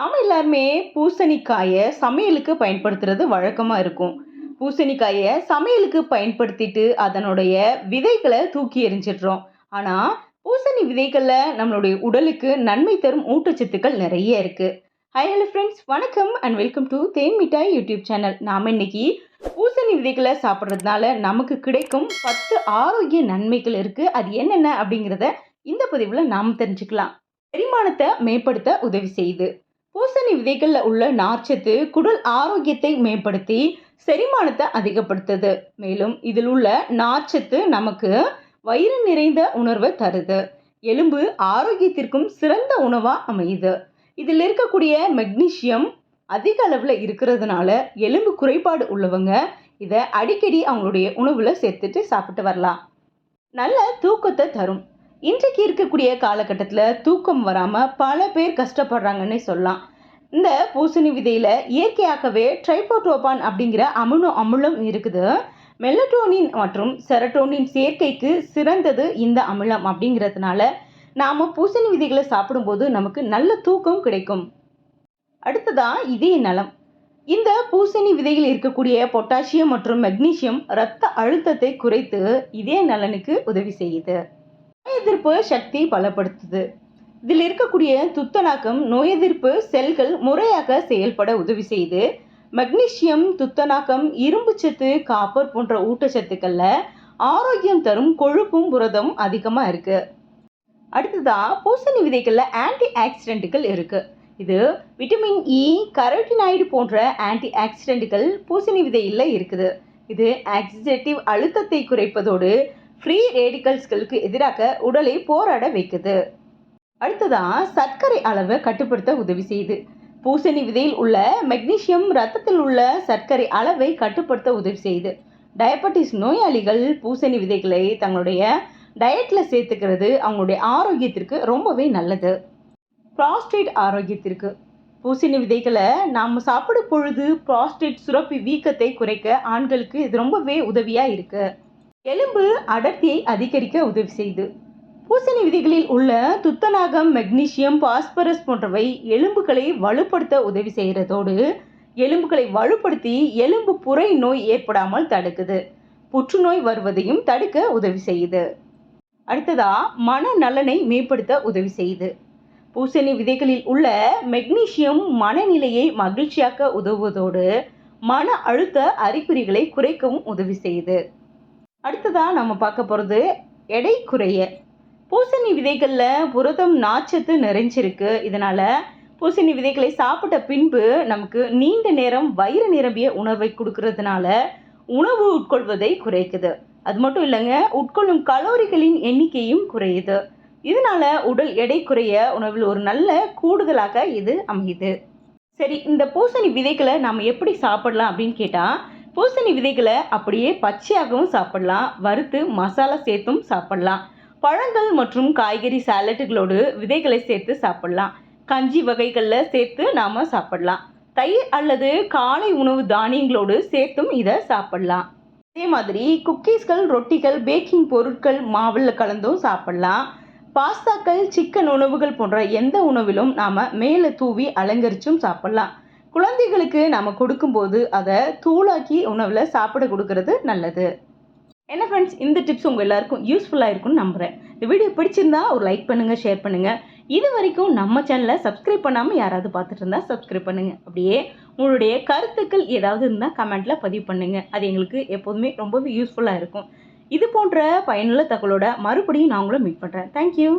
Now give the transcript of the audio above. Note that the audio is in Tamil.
நாம் எல்லாருமே பூசணிக்காயை சமையலுக்கு பயன்படுத்துறது வழக்கமாக இருக்கும். பூசணிக்காயை சமையலுக்கு பயன்படுத்திட்டு அதனுடைய விதைகளை தூக்கி எறிஞ்சிடுறோம். ஆனால் பூசணி விதைகளில் நம்மளுடைய உடலுக்கு நன்மை தரும் ஊட்டச்சத்துக்கள் நிறைய இருக்குது ஹை ஹலோ ஃப்ரெண்ட்ஸ் வணக்கம் அண்ட் வெல்கம் டு தேன் மிட்டாய் யூடியூப் சேனல். நாம் இன்னைக்கு பூசணி விதைகளை சாப்பிட்றதுனால நமக்கு கிடைக்கும் பத்து ஆரோக்கிய நன்மைகள் இருக்குது அது என்னென்ன அப்படிங்கிறத இந்த பதிவில் நாம் தெரிஞ்சுக்கலாம். செரிமானத்தை மேம்படுத்த உதவி செய்யுது பூசணி விதைகளில் உள்ள நார்ச்சத்து குடல் ஆரோக்கியத்தை மேம்படுத்தி செரிமானத்தை அதிகப்படுத்துது. மேலும் இதில் உள்ள நார்ச்சத்து நமக்கு வயிறு நிறைந்த உணர்வை தருது. எலும்பு ஆரோக்கியத்திற்கும் சிறந்த உணவாக அமையுது. இதில் இருக்கக்கூடிய மெக்னீஷியம் அதிக அளவில் இருக்கிறதுனால எலும்பு குறைபாடு உள்ளவங்க இதை அடிக்கடி அவங்களுடைய உணவில் சேர்த்துட்டு சாப்பிட்டு வரலாம். நல்ல தூக்கத்தை தரும். இன்றைக்கு இருக்கக்கூடிய காலகட்டத்தில் தூக்கம் வராமல் பல பேர் கஷ்டப்படுறாங்கன்னே சொல்லலாம். இந்த பூசணி விதையில் இயற்கையாகவே ட்ரைபோட்ரோபான் அப்படிங்கிற அமினோ அமிலம் இருக்குது. மெலட்டோனின் மற்றும் செரட்டோனின் சேர்க்கைக்கு சிறந்தது இந்த அமிலம் அப்படிங்கிறதுனால நாம் பூசணி விதைகளை சாப்பிடும்போது நமக்கு நல்ல தூக்கம் கிடைக்கும். அடுத்ததாக இதய நலம். இந்த பூசணி விதையில் இருக்கக்கூடிய பொட்டாசியம் மற்றும் மெக்னீசியம் இரத்த அழுத்தத்தை குறைத்து இதய நலனுக்கு உதவி செய்யுது. எதிர்ப்பு சக்தி பலப்படுத்துது. இதில் இருக்கக்கூடிய துத்தநாக்கம் நோய் எதிர்ப்பு செல்கள் முறையாக செயல்பட உதவி செய்து மெக்னீசியம் துத்தநாக்கம் இரும்புச்சத்து காப்பர் போன்ற ஊட்டச்சத்துக்களில் ஆரோக்கியம் தரும் கொழுப்பும் புரதம் அதிகமாக இருக்குது அடுத்ததாக பூசணி விதைகளில் ஆன்டி ஆக்சிடென்ட்டுகள் இருக்குது இது விட்டமின் இ கரோட்டினாய்டு போன்ற ஆன்டி ஆக்சிடென்ட்டுகள் பூசணி விதையில் இருக்குது. இது ஆக்சிடேட்டிவ் அழுத்தத்தை குறைப்பதோடு ஃப்ரீ ரேடிக்கல்ஸ்களுக்கு எதிராக உடலை போராட வைக்குது. அடுத்ததான் சர்க்கரை அளவை கட்டுப்படுத்த உதவி செய்யுது. பூசணி விதையில் உள்ள மெக்னீசியம் ரத்தத்தில் உள்ள சர்க்கரை அளவை கட்டுப்படுத்த உதவி செய்யுது. டயபெட்டிஸ் நோயாளிகள் பூசணி விதைகளை தங்களுடைய டயட்டில் சேர்த்துக்கிறது அவங்களுடைய ஆரோக்கியத்திற்கு ரொம்பவே நல்லது. ப்ராஸ்டேட் ஆரோக்கியத்திற்கு. பூசணி விதைகளை நாம் சாப்பிடும் பொழுது ப்ராஸ்டேட் சுரப்பி வீக்கத்தை குறைக்க ஆண்களுக்கு இது ரொம்பவே உதவியாக இருக்குது எலும்பு அடர்த்தியை அதிகரிக்க உதவி செய்யுது பூசணி விதைகளில் உள்ள துத்தநாகம் மெக்னீசியம் பாஸ்பரஸ் போன்றவை எலும்புகளை வலுப்படுத்த உதவி செய்கிறதோடு எலும்புகளை வலுப்படுத்தி எலும்பு புரை நோய் ஏற்படாமல் தடுக்குது. புற்றுநோய் வருவதையும் தடுக்க உதவி செய்யுது. அடுத்ததா மன நலனை மேம்படுத்த உதவி செய்யுது. பூசணி விதைகளில் உள்ள மெக்னீசியம் மனநிலையை மகிழ்ச்சியாக்க உதவுவதோடு மன அழுத்த அறிகுறிகளை குறைக்கவும் உதவி செய்யுது. அடுத்ததாக நம்ம பார்க்க போகிறது எடை குறைய. பூசணி விதைகளில் புரதம் நாச்சத்து நிறைஞ்சிருக்கு. இதனால் பூசணி விதைகளை சாப்பிட்ட பின்பு நமக்கு நீண்ட நேரம் வயிறு நிரம்பிய உணவை கொடுக்கறதுனால உணவு உட்கொள்வதை குறைக்குது. அது மட்டும் இல்லைங்க உட்கொள்ளும் கலோரிகளின் எண்ணிக்கையும் குறையுது. இதனால உடல் எடை குறைய உணவில் ஒரு நல்ல கூடுதலாக இது அமையுது. சரி இந்த பூசணி விதைகளை நாம் எப்படி சாப்பிடலாம் அப்படின்னு கேட்டால் பூசணி விதைகளை அப்படியே பச்சையாகவும் சாப்பிடலாம். வறுத்து மசாலா சேர்த்தும் சாப்பிடலாம். பழங்கள் மற்றும் காய்கறி சாலட்டுகளோடு விதைகளை சேர்த்து சாப்பிடலாம். கஞ்சி வகைகளில் சேர்த்து நாம் சாப்பிடலாம். தயிர் அல்லது காலை உணவு தானியங்களோடு சேர்த்தும் இதை சாப்பிடலாம். அதே மாதிரி குக்கீஸ்கள் ரொட்டிகள் பேக்கிங் பொருட்கள் மாவில் கலந்தும் சாப்பிடலாம். பாஸ்தாக்கள் சிக்கன் உணவுகள் போன்ற எந்த உணவிலும் நாம் மேலே தூவி அலங்கரிச்சும் சாப்பிடலாம். குழந்தைகளுக்கு நம்ம கொடுக்கும்போது அதை தூளாக்கி உணவில் சாப்பிட கொடுக்கறது நல்லது. என்ன ஃப்ரெண்ட்ஸ் இந்த டிப்ஸ் உங்கள் எல்லாருக்கும் யூஸ்ஃபுல்லாக இருக்கும்னு நம்புகிறேன் இந்த வீடியோ பிடிச்சிருந்தா ஒரு லைக் பண்ணுங்கள் ஷேர் பண்ணுங்கள் இது வரைக்கும் நம்ம சேனலை சப்ஸ்கிரைப் பண்ணாமல் யாராவது பார்த்துட்டு இருந்தால் சப்ஸ்கிரைப் பண்ணுங்கள் அப்படியே உங்களுடைய கருத்துக்கள் ஏதாவது இருந்தால் கமெண்ட்டில் பதிவு பண்ணுங்கள் அது எங்களுக்கு எப்போதுமே ரொம்பவே யூஸ்ஃபுல்லாக இருக்கும். இது போன்ற பயனுள்ள தகவலோட மறுபடியும் நான் உங்களை மீட் பண்ணுறேன் தேங்க்யூ